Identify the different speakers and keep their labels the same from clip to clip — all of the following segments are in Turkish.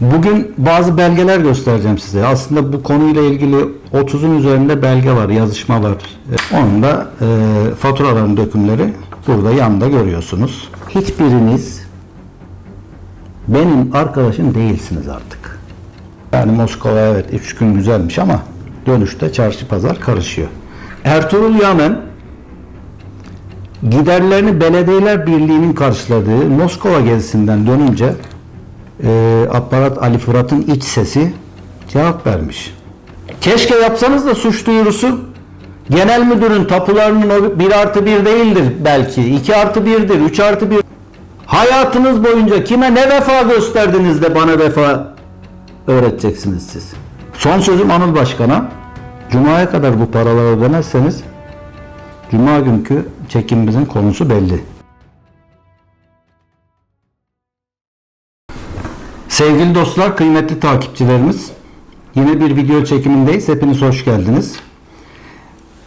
Speaker 1: Bugün bazı belgeler göstereceğim size. Aslında bu konuyla ilgili 30'un üzerinde belge var, yazışma var. E, Onun da e, faturaların dökümleri burada yanında görüyorsunuz. Hiçbiriniz benim arkadaşım değilsiniz artık. Yani Moskova evet 3 gün güzelmiş ama dönüşte çarşı pazar karışıyor. Ertuğrul Yamen giderlerini Belediyeler Birliği'nin karşıladığı Moskova gezisinden dönünce e, aparat Ali Fırat'ın iç sesi cevap vermiş. Keşke yapsanız da suç duyurusu genel müdürün tapularının o 1 artı 1 değildir belki. 2 artı 1'dir, 3 artı 1. Hayatınız boyunca kime ne vefa gösterdiniz de bana vefa öğreteceksiniz siz. Son sözüm Anıl Başkan'a. Cuma'ya kadar bu paraları ödemezseniz Cuma günkü çekimimizin konusu belli. Sevgili dostlar, kıymetli takipçilerimiz, yine bir video çekimindeyiz. Hepiniz hoş geldiniz.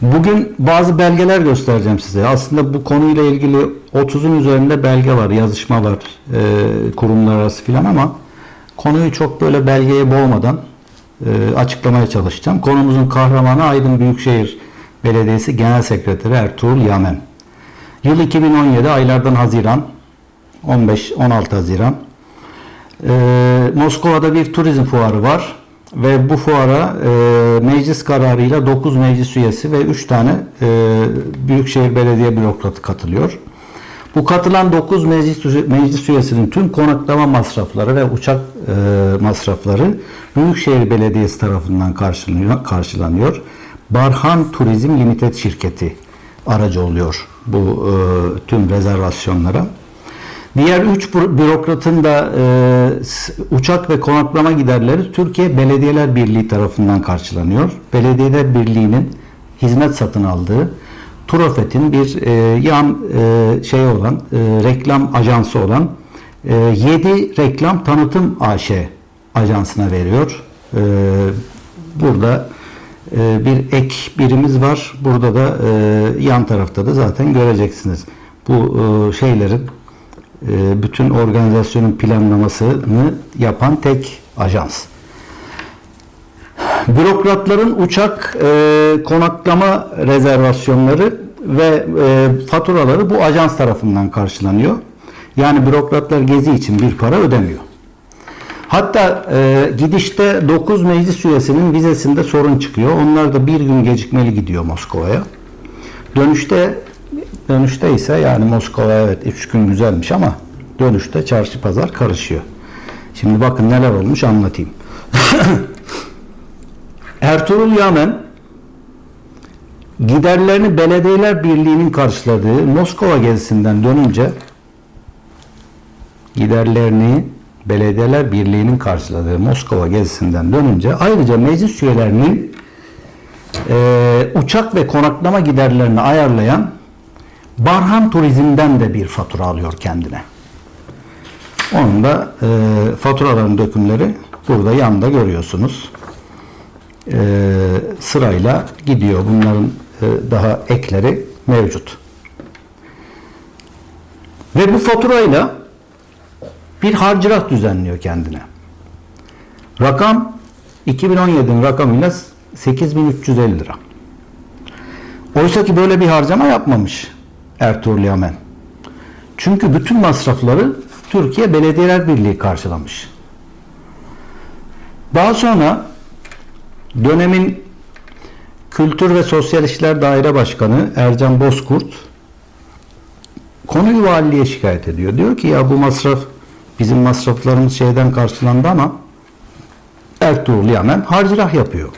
Speaker 1: Bugün bazı belgeler göstereceğim size. Aslında bu konuyla ilgili 30'un üzerinde belge var, yazışma var, e, kurumlar arası filan ama konuyu çok böyle belgeye boğmadan e, açıklamaya çalışacağım. Konumuzun kahramanı Aydın Büyükşehir Belediyesi Genel Sekreteri Ertuğrul Yamen. Yıl 2017 aylardan Haziran, 15-16 Haziran. Ee, Moskova'da bir turizm fuarı var ve bu fuara e, meclis kararıyla 9 meclis üyesi ve 3 tane e, Büyükşehir Belediye bürokratı katılıyor. Bu katılan 9 meclis, meclis üyesinin tüm konaklama masrafları ve uçak e, masrafları Büyükşehir Belediyesi tarafından karşılanıyor. karşılanıyor. Barhan Turizm Limited şirketi aracı oluyor bu e, tüm rezervasyonlara. Diğer üç bü- bürokratın da e, uçak ve konaklama giderleri Türkiye Belediyeler Birliği tarafından karşılanıyor. Belediyeler Birliği'nin hizmet satın aldığı Turofet'in bir e, yan e, şey olan e, reklam ajansı olan e, 7 Reklam Tanıtım AŞ ajansına veriyor. E, burada e, bir ek birimiz var. Burada da e, yan tarafta da zaten göreceksiniz. Bu e, şeylerin e, bütün organizasyonun planlamasını yapan tek ajans. Bürokratların uçak e, konaklama rezervasyonları ve e, faturaları bu ajans tarafından karşılanıyor. Yani bürokratlar gezi için bir para ödemiyor. Hatta e, gidişte 9 meclis üyesinin vizesinde sorun çıkıyor. Onlar da bir gün gecikmeli gidiyor Moskova'ya. Dönüşte dönüşte ise yani Moskova evet 3 gün güzelmiş ama dönüşte çarşı pazar karışıyor. Şimdi bakın neler olmuş anlatayım. Ertuğrul Yamen giderlerini Belediyeler Birliği'nin karşıladığı Moskova gezisinden dönünce giderlerini Belediyeler Birliği'nin karşıladığı Moskova gezisinden dönünce ayrıca meclis üyelerinin e, uçak ve konaklama giderlerini ayarlayan Barhan Turizm'den de bir fatura alıyor kendine. Onun da e, faturaların dökümleri burada yanında görüyorsunuz. E, sırayla gidiyor. Bunların e, daha ekleri mevcut. Ve bu faturayla bir harcırah düzenliyor kendine. Rakam 2017'nin rakamıyla 8350 lira. Oysa ki böyle bir harcama yapmamış Ertuğrul Yamen. Çünkü bütün masrafları Türkiye Belediyeler Birliği karşılamış. Daha sonra dönemin Kültür ve Sosyal İşler Daire Başkanı Ercan Bozkurt konuyu valiliğe şikayet ediyor. Diyor ki ya bu masraf bizim masraflarımız şeyden karşılandı ama Ertuğrul Yamen harcırah yapıyor.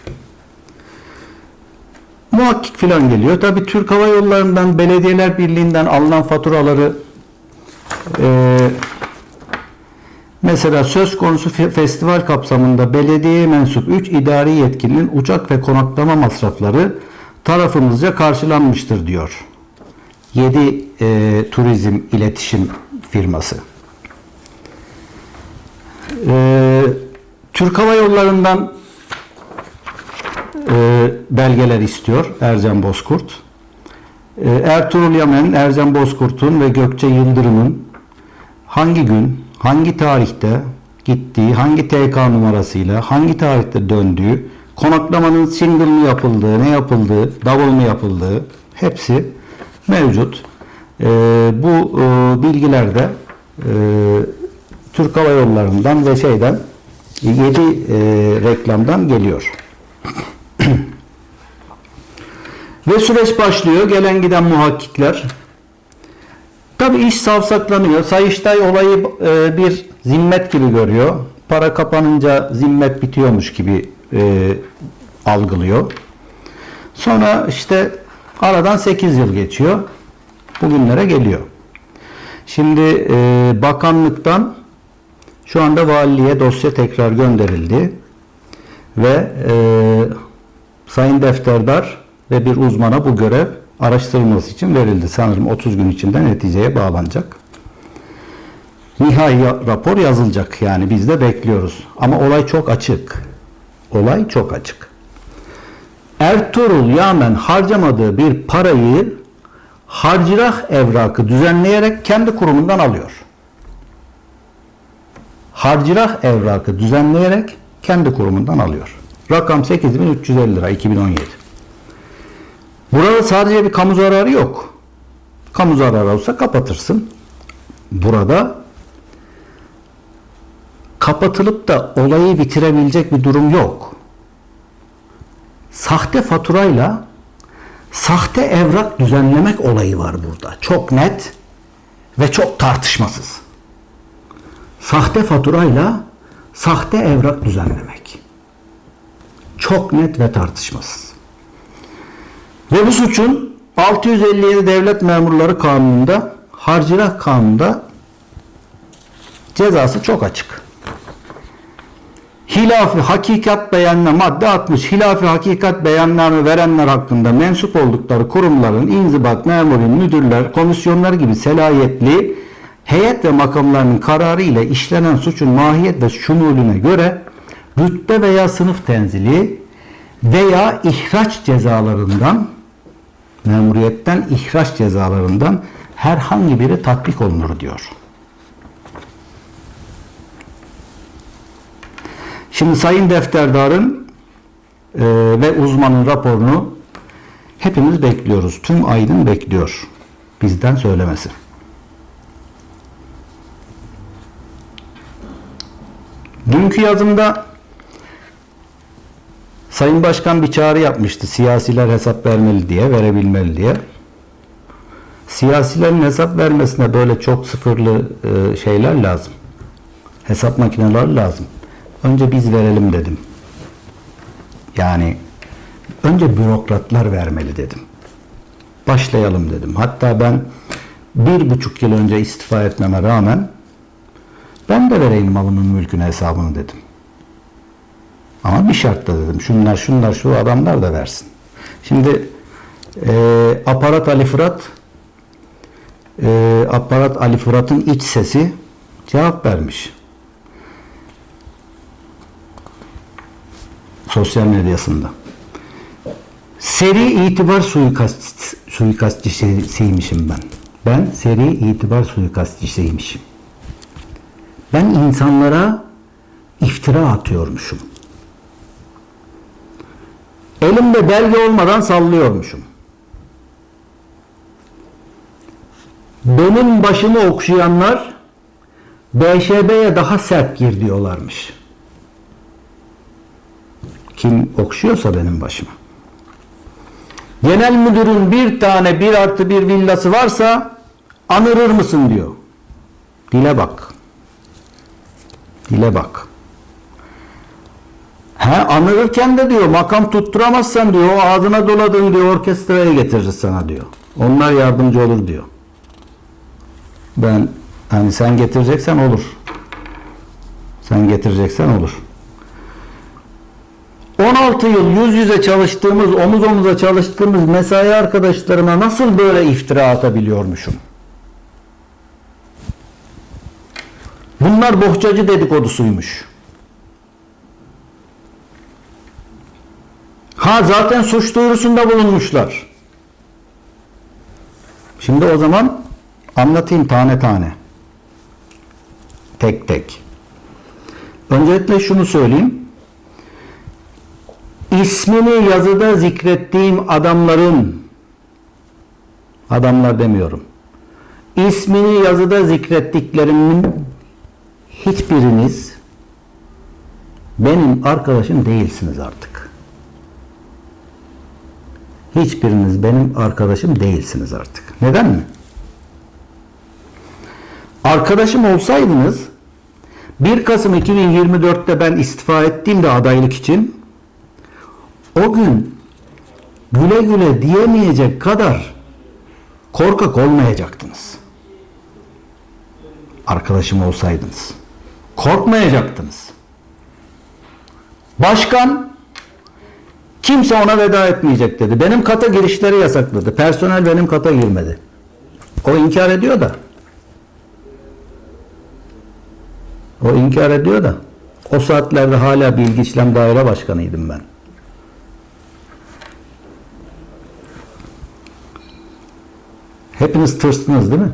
Speaker 1: Muhakkik filan geliyor. Tabi Türk Hava Yolları'ndan, Belediyeler Birliği'nden alınan faturaları e, mesela söz konusu fe- festival kapsamında belediyeye mensup 3 idari yetkilinin uçak ve konaklama masrafları tarafımızca karşılanmıştır diyor. 7 e, turizm iletişim firması. E, Türk Hava Yolları'ndan belgeler istiyor Ercan Bozkurt. E, Ertuğrul Yamen, Ercan Bozkurt'un ve Gökçe Yıldırım'ın hangi gün, hangi tarihte gittiği, hangi TK numarasıyla, hangi tarihte döndüğü, konaklamanın single mi yapıldığı, ne yapıldığı, double mu yapıldığı hepsi mevcut. Ee, bu e, bilgiler de e, Türk Hava Yolları'ndan ve şeyden 7 e, reklamdan geliyor. Ve süreç başlıyor. Gelen giden muhakkikler. Tabi iş savsaklanıyor. Sayıştay olayı e, bir zimmet gibi görüyor. Para kapanınca zimmet bitiyormuş gibi e, algılıyor. Sonra işte aradan 8 yıl geçiyor. Bugünlere geliyor. Şimdi e, bakanlıktan şu anda valiliğe dosya tekrar gönderildi. Ve Sayın Defterdar ve bir uzmana bu görev araştırılması için verildi. Sanırım 30 gün içinde neticeye bağlanacak. Nihai rapor yazılacak. Yani biz de bekliyoruz. Ama olay çok açık. Olay çok açık. Ertuğrul Yamen harcamadığı bir parayı harcırah evrakı düzenleyerek kendi kurumundan alıyor. Harcırah evrakı düzenleyerek kendi kurumundan alıyor. Rakam 8350 lira 2017. Burada sadece bir kamu zararı yok. Kamu zararı olsa kapatırsın. Burada kapatılıp da olayı bitirebilecek bir durum yok. Sahte faturayla sahte evrak düzenlemek olayı var burada. Çok net ve çok tartışmasız. Sahte faturayla sahte evrak düzenlemek. Çok net ve tartışmasız. Ve bu suçun 657 Devlet Memurları Kanunu'nda, Harcırah Kanunu'nda cezası çok açık. Hilafi hakikat beyanına madde 60 hilafi hakikat beyanname verenler hakkında mensup oldukları kurumların inzibat, memuri, müdürler, komisyonlar gibi selayetli heyet ve makamlarının kararı ile işlenen suçun mahiyet ve şumulüne göre rütbe veya sınıf tenzili veya ihraç cezalarından memuriyetten ihraç cezalarından herhangi biri tatbik olunur diyor. Şimdi Sayın Defterdar'ın e, ve uzmanın raporunu hepimiz bekliyoruz. Tüm Aydın bekliyor. Bizden söylemesi. Dünkü yazımda Sayın Başkan bir çağrı yapmıştı. Siyasiler hesap vermeli diye, verebilmeli diye. Siyasilerin hesap vermesine böyle çok sıfırlı e, şeyler lazım. Hesap makineleri lazım. Önce biz verelim dedim. Yani önce bürokratlar vermeli dedim. Başlayalım dedim. Hatta ben bir buçuk yıl önce istifa etmeme rağmen ben de vereyim malımın mülkün hesabını dedim. Ama bir şartla dedim. Şunlar şunlar şu adamlar da versin. Şimdi e, aparat Ali Fırat e, aparat Ali Fırat'ın iç sesi cevap vermiş. Sosyal medyasında. Seri itibar suikast, suikastçısıymışım ben. Ben seri itibar suikastçısıymışım. Ben insanlara iftira atıyormuşum. Elimde belge olmadan sallıyormuşum. Benim başımı okşayanlar BŞB'ye daha sert gir diyorlarmış. Kim okşuyorsa benim başıma. Genel müdürün bir tane bir artı bir villası varsa anırır mısın diyor. Dile bak. Dile bak. He anırırken de diyor makam tutturamazsan diyor o ağzına doladığın diyor orkestraya getiririz sana diyor. Onlar yardımcı olur diyor. Ben hani sen getireceksen olur. Sen getireceksen olur. 16 yıl yüz yüze çalıştığımız, omuz omuza çalıştığımız mesai arkadaşlarıma nasıl böyle iftira atabiliyormuşum? Bunlar bohçacı dedikodusuymuş. Ha zaten suç duyurusunda bulunmuşlar. Şimdi o zaman anlatayım tane tane. Tek tek. Öncelikle şunu söyleyeyim. İsmini yazıda zikrettiğim adamların adamlar demiyorum. İsmini yazıda zikrettiklerimin hiçbiriniz benim arkadaşım değilsiniz artık. Hiçbiriniz benim arkadaşım değilsiniz artık. Neden mi? Arkadaşım olsaydınız 1 Kasım 2024'te ben istifa ettiğimde adaylık için o gün güle güle diyemeyecek kadar korkak olmayacaktınız. Arkadaşım olsaydınız. Korkmayacaktınız. Başkan kimse ona veda etmeyecek dedi. Benim kata girişleri yasakladı. Personel benim kata girmedi. O inkar ediyor da. O inkar ediyor da. O saatlerde hala bilgi işlem daire başkanıydım ben. Hepiniz tırstınız değil mi?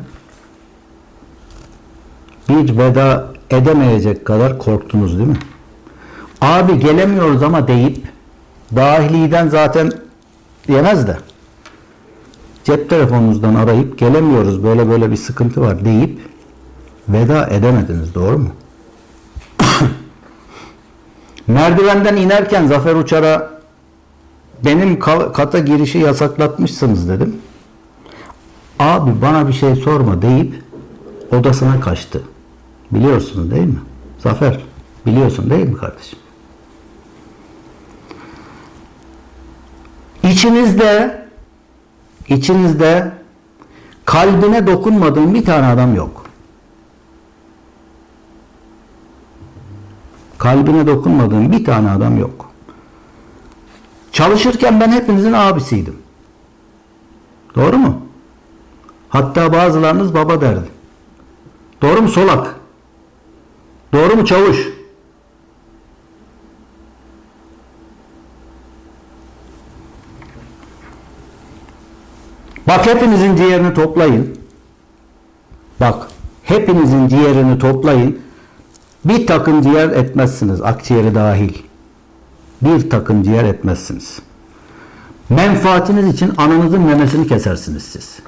Speaker 1: Bir veda edemeyecek kadar korktunuz değil mi? Abi gelemiyoruz ama deyip dahiliden zaten yemez de cep telefonunuzdan arayıp gelemiyoruz böyle böyle bir sıkıntı var deyip veda edemediniz doğru mu? Merdivenden inerken Zafer Uçar'a benim ka- kata girişi yasaklatmışsınız dedim. Abi bana bir şey sorma deyip odasına kaçtı. Biliyorsunuz değil mi? Zafer biliyorsun değil mi kardeşim? İçinizde içinizde kalbine dokunmadığım bir tane adam yok. Kalbine dokunmadığım bir tane adam yok. Çalışırken ben hepinizin abisiydim. Doğru mu? Hatta bazılarınız baba derdi. Doğru mu solak? Doğru mu çavuş? Bak hepinizin ciğerini toplayın. Bak hepinizin ciğerini toplayın. Bir takım ciğer etmezsiniz. Akciğeri dahil. Bir takım ciğer etmezsiniz. Menfaatiniz için ananızın memesini kesersiniz siz.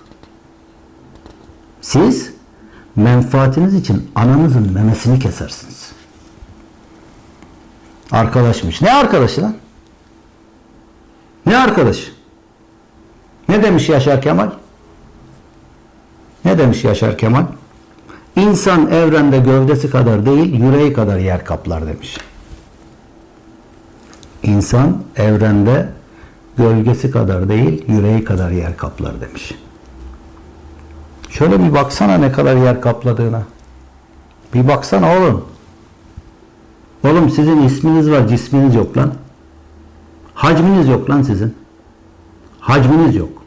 Speaker 1: Siz menfaatiniz için ananızın memesini kesersiniz. Arkadaşmış. Ne arkadaşı lan? Ne arkadaş? Ne demiş Yaşar Kemal? Ne demiş Yaşar Kemal? İnsan evrende gövdesi kadar değil, yüreği kadar yer kaplar demiş. İnsan evrende gölgesi kadar değil, yüreği kadar yer kaplar demiş. Şöyle bir baksana ne kadar yer kapladığına. Bir baksana oğlum. Oğlum sizin isminiz var, cisminiz yok lan. Hacminiz yok lan sizin. Hacminiz yok.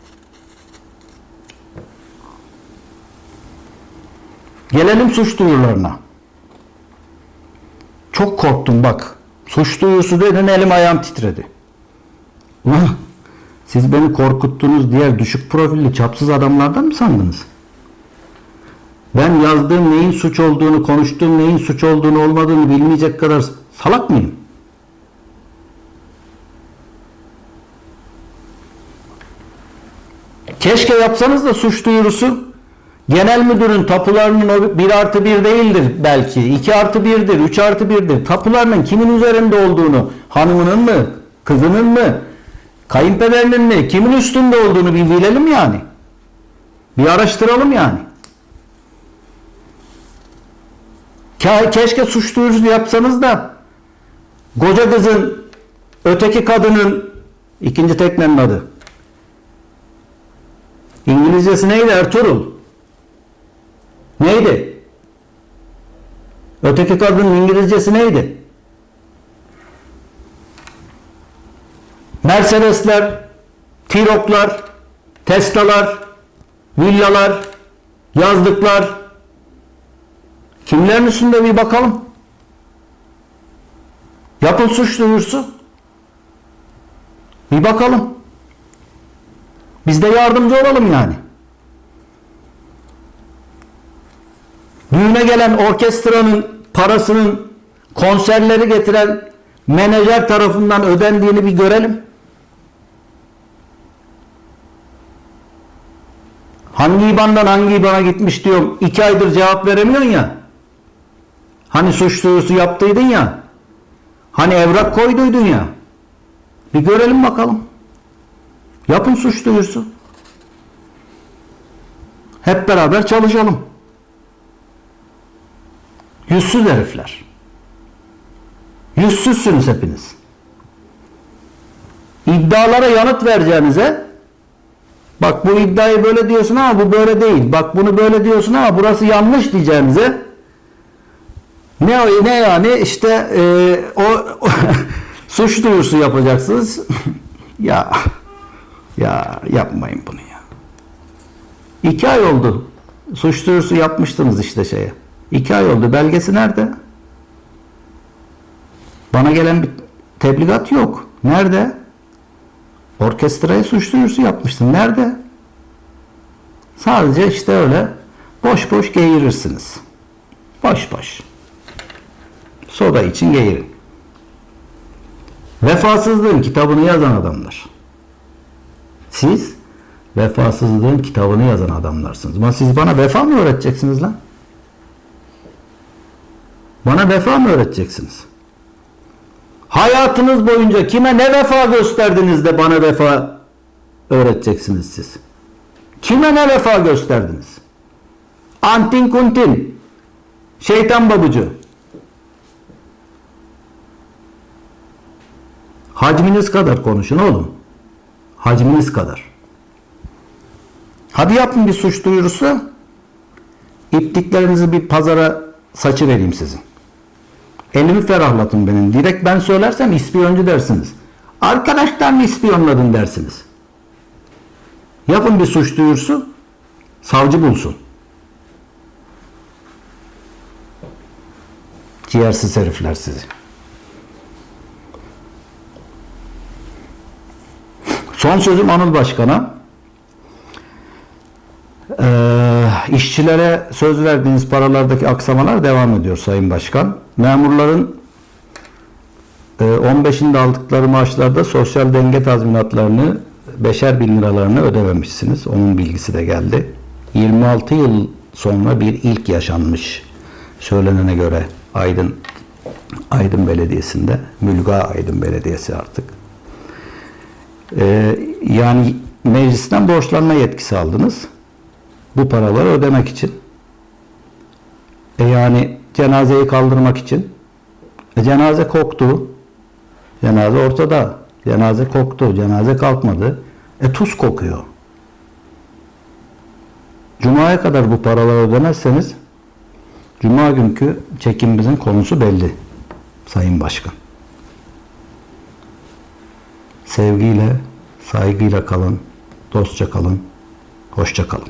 Speaker 1: Gelelim suç duyurularına. Çok korktum bak. Suç duyurusu dedin elim ayağım titredi. Siz beni korkuttuğunuz diğer düşük profilli çapsız adamlardan mı sandınız? Ben yazdığım neyin suç olduğunu, konuştuğum neyin suç olduğunu olmadığını bilmeyecek kadar salak mıyım? Keşke yapsanız da suç duyurusu genel müdürün tapularının o 1 artı 1 değildir belki. 2 artı 1'dir, 3 artı 1'dir. Tapularının kimin üzerinde olduğunu, hanımının mı, kızının mı, kayınpederinin mi, kimin üstünde olduğunu bir bilelim yani. Bir araştıralım yani. Ke- Keşke suç duyurusu yapsanız da koca kızın, öteki kadının, ikinci teknenin adı. İngilizcesi neydi Ertuğrul? Neydi? Öteki kadının İngilizcesi neydi? Mercedesler, Tiroklar, Tesla'lar, villalar, yazlıklar. Kimlerin üstünde bir bakalım. Yapın suç duyurusu. Bir bakalım. Biz de yardımcı olalım yani. Düğüne gelen orkestranın parasının konserleri getiren menajer tarafından ödendiğini bir görelim. Hangi IBAN'dan hangi IBAN'a gitmiş diyorum. iki aydır cevap veremiyorsun ya. Hani suç duyurusu yaptıydın ya. Hani evrak koyduydun ya. Bir görelim bakalım. Yapın suç duyurusu. Hep beraber çalışalım. Yüzsüz herifler. Yüzsüzsünüz hepiniz. İddialara yanıt vereceğinize bak bu iddiayı böyle diyorsun ama bu böyle değil. Bak bunu böyle diyorsun ama burası yanlış diyeceğinize ne ne yani işte e, o, o suç duyurusu yapacaksınız. ya ya yapmayın bunu ya. İki ay oldu. Suç duyurusu yapmıştınız işte şeye. İki ay oldu. Belgesi nerede? Bana gelen bir tebligat yok. Nerede? Orkestraya suç duyurusu yapmıştın. Nerede? Sadece işte öyle boş boş geğirirsiniz. Boş boş. Soda için geğirin. Vefasızlığın kitabını yazan adamlar. Siz vefasızlığın kitabını yazan adamlarsınız. Ama siz bana vefa mı öğreteceksiniz lan? Bana vefa mı öğreteceksiniz? Hayatınız boyunca kime ne vefa gösterdiniz de bana vefa öğreteceksiniz siz? Kime ne vefa gösterdiniz? Antin kuntin. Şeytan babucu. Hacminiz kadar konuşun oğlum. Hacminiz kadar. Hadi yapın bir suç duyurusu. İpliklerinizi bir pazara saçı vereyim sizin. Elimi ferahlatın benim. Direkt ben söylersem ispiyoncu dersiniz. Arkadaşlar mı ispiyonladın dersiniz. Yapın bir suç duyurusu. Savcı bulsun. Ciğersiz herifler sizi. Son sözüm Anıl Başkan'a. Ee, işçilere söz verdiğiniz paralardaki aksamalar devam ediyor Sayın Başkan. Memurların e, 15'inde aldıkları maaşlarda sosyal denge tazminatlarını beşer bin liralarını ödememişsiniz. Onun bilgisi de geldi. 26 yıl sonra bir ilk yaşanmış söylenene göre Aydın Aydın Belediyesi'nde, Mülga Aydın Belediyesi artık. Ee, yani meclisten borçlanma yetkisi aldınız. Bu paraları ödemek için. E yani cenazeyi kaldırmak için. E cenaze koktu. Cenaze ortada. Cenaze koktu. Cenaze kalkmadı. E tuz kokuyor. Cuma'ya kadar bu paraları ödemezseniz Cuma günkü çekimimizin konusu belli. Sayın Başkan. Sevgiyle, saygıyla kalın, dostça kalın, hoşça kalın.